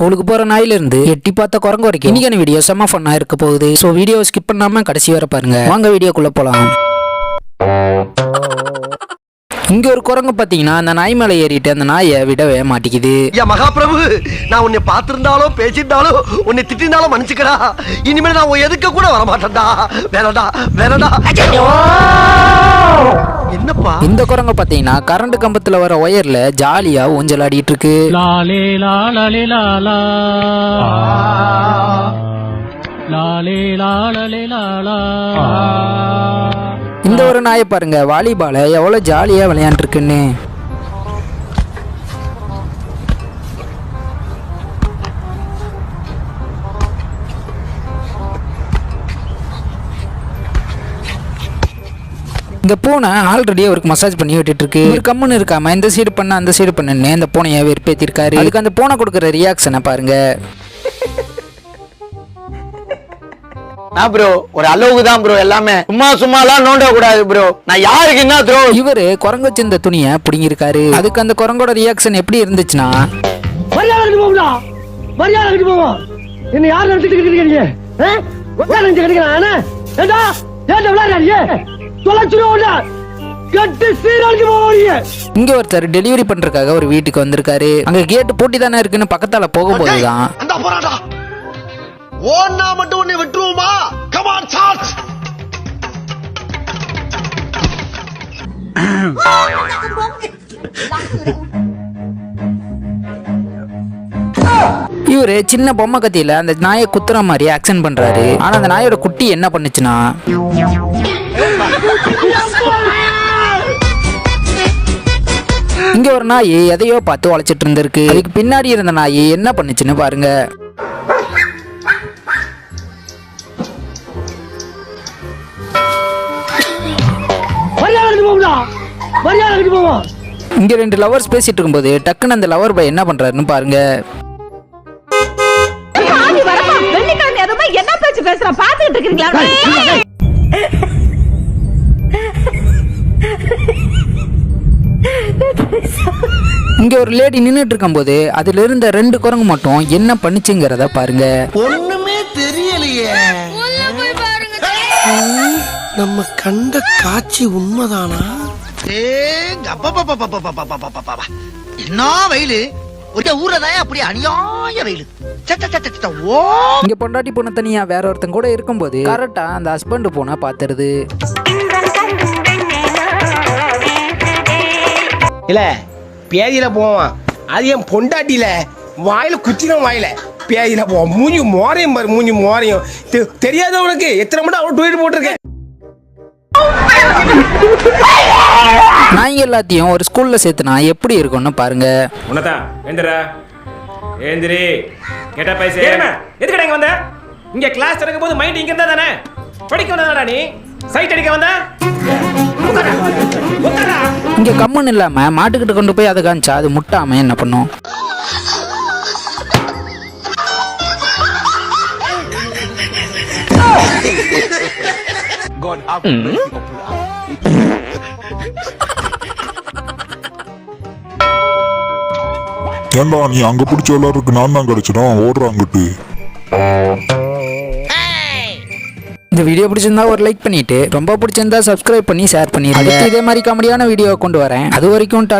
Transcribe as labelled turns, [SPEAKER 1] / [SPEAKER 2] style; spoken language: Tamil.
[SPEAKER 1] ஸ்கூலுக்கு போற நாயில இருந்து எட்டி பார்த்த குரங்கு வரைக்கும் இன்னைக்கான வீடியோ செம்ம ஃபன்னா இருக்க போகுது. ஸோ வீடியோ ஸ்கிப் பண்ணாம கடைசி வரை பாருங்க. வாங்க வீடியோக்குள்ள போலாம். இங்க ஒரு குரங்கு பாத்தீங்கன்னா அந்த நாய் மேல ஏறிட்டு அந்த நாயை விடவே மாட்டேங்குது
[SPEAKER 2] ஐயா மகாபிரபு நான் உன்னை பார்த்திருந்தாலும் பேசியிருந்தாலும் உன்னை திட்டிருந்தாலும் மன்னிச்சுக்கடா. இனிமேல் நான் உன் எதுக்க கூட வரமாட்டேன்டா. வேறடா வேறடா என்னப்பா
[SPEAKER 1] இந்த குரங்கு பாத்தீங்கன்னா கரண்ட் கம்பத்துல வர ஒயர்ல ஜாலியா ஊஞ்சல் ஆடிட்டு இருக்கு
[SPEAKER 3] லாலே லாலா. லாலே
[SPEAKER 1] இந்த ஒரு நாயை பாருங்க வாலிபால எவ்வளவு ஜாலியா விளையாண்டு இந்த பூனை ஆல்ரெடி அவருக்கு மசாஜ் பண்ணி விட்டுட்டு இருக்கு இவர் கம்முன்னு இருக்காம இந்த சைடு பண்ண அந்த சைடு பண்ணுன்னு இந்த பூனையை வெறுப்பேத்திருக்காரு அதுக்கு அந்த பூனை கொடுக்குற ரியாக்ஷனை பாருங்க.
[SPEAKER 4] ப்ரோ ஒரு அளவுக்கு தான் ப்ரோ எல்லாமே. சும்மா சும்மாலாம் நோண்ட கூடாது ப்ரோ நான் யாருக்கு என்ன த்ரோ
[SPEAKER 1] இவரு குரங்கு வச்சிருந்த துணியை பிடுங்கிருக்காரு அதுக்கு அந்த குரங்கோட ரியாக்ஷன் எப்படி இருந்துச்சுன்னா
[SPEAKER 2] மரியாதை கட்டி போகுதா மரியாதை கட்டி போவோம் என்ன யார் நினைச்சிட்டு இருக்கீங்க யார் நினைச்சு கிடைக்கிறான் ஏண்டா? ஏண்டா விளையாடுறீங்க போவீங்க
[SPEAKER 1] இங்க ஒருத்தர் டெலிவரி பண்றதுக்காக ஒரு வீட்டுக்கு வந்திருக்காரு. அங்க கேட்டு பூட்டி தானே இருக்குன்னு பக்கத்தால
[SPEAKER 2] போராடா ஓன்னா மட்டும் உன்னை விட்டுருவோமா? கமான் சார்ஜ்
[SPEAKER 1] இவரு சின்ன பொம்மை கத்தியில அந்த நாயை குத்துற மாதிரி ஆக்ஷன் பண்றாரு. ஆனா அந்த நாயோட குட்டி என்ன பண்ணுச்சுன்னா இங்க ஒரு நாய் எதையோ பார்த்து உழைச்சிட்டு இருந்திருக்கு. அதுக்கு பின்னாடி இருந்த நாய் என்ன பண்ணுச்சுன்னு பாருங்க. இங்க ரெண்டு லவர்ஸ் பேசிட்டு இருக்கும்போது டக்குன்னு அந்த லவர் பாய் என்ன பண்றாருன்னு பாருங்க.
[SPEAKER 5] என்ன பேச்சு பேசுற? பாத்துக்கிட்டு இருக்கீங்களா
[SPEAKER 1] இங்க ஒரு லேடி நின்னுட்டு இருக்கும்போது அதுல இருந்த ரெண்டு குரங்கு மட்டும் என்ன பண்ணுச்சுங்கிறத பாருங்க.
[SPEAKER 2] ஒண்ணுமே தெரியலையே. நம்ம கண்ட காட்சி உண்மைதானா? என்ன வெயிலு? ஒரு ஊரதான் அப்படி அநியாய வெயிலு.
[SPEAKER 1] இங்க பொண்டாட்டி பொண்ணு தனியா வேற ஒருத்தன் கூட இருக்கும்போது கரெக்டா அந்த ஹஸ்பண்ட் போனா பாத்துருது.
[SPEAKER 6] இல்ல பேதியில போவான். அது என் பொண்டாட்டியில. வாயில குச்சின வாயில. பேதியில போவான். மூஞ்சி மோரையும் பாரு மூஞ்சி மோரையும். தெ- தெரியாத உனக்கு. எத்தனை மட்டும் அவன் ட்வீட் போட்டிருக்கேன்?
[SPEAKER 1] நாய்ங்க எல்லாத்தையும் ஒரு ஸ்கூல்ல சேர்த்துனா எப்படி இருக்கும்னு பாருங்க.
[SPEAKER 7] உன்னதா ஏந்திரா ஏந்திரி கேட்டா பைசே. எதுக்கடா இங்க வந்த? இங்க கிளாஸ் நடக்கும் போது மைண்ட் இங்க இருந்தா தானே? படிக்க வந்ததாடா நீ? சைட் அடிக்க வந்த.
[SPEAKER 1] இங்க கம்முன்னு இல்லாம மாட்டுக்கிட்ட கொண்டு போய் அதை காமிச்சா அது முட்டாம என்ன பண்ணும்?
[SPEAKER 8] ஏண்டா நீ அங்க பிடிச்ச எல்லாருக்கு நான் தான் கிடைச்சிடும் ஓடுற அங்கிட்டு.
[SPEAKER 1] இந்த வீடியோ பிடிச்சிருந்தா ஒரு லைக் பண்ணிட்டு ரொம்ப பிடிச்சிருந்தா சப்ஸ்கிரைப் பண்ணி ஷேர் பண்ணிடுங்க அடுத்து இதே மாதிரி காமெடியான வீடியோ கொண்டு வரேன். அது வரைக்கும்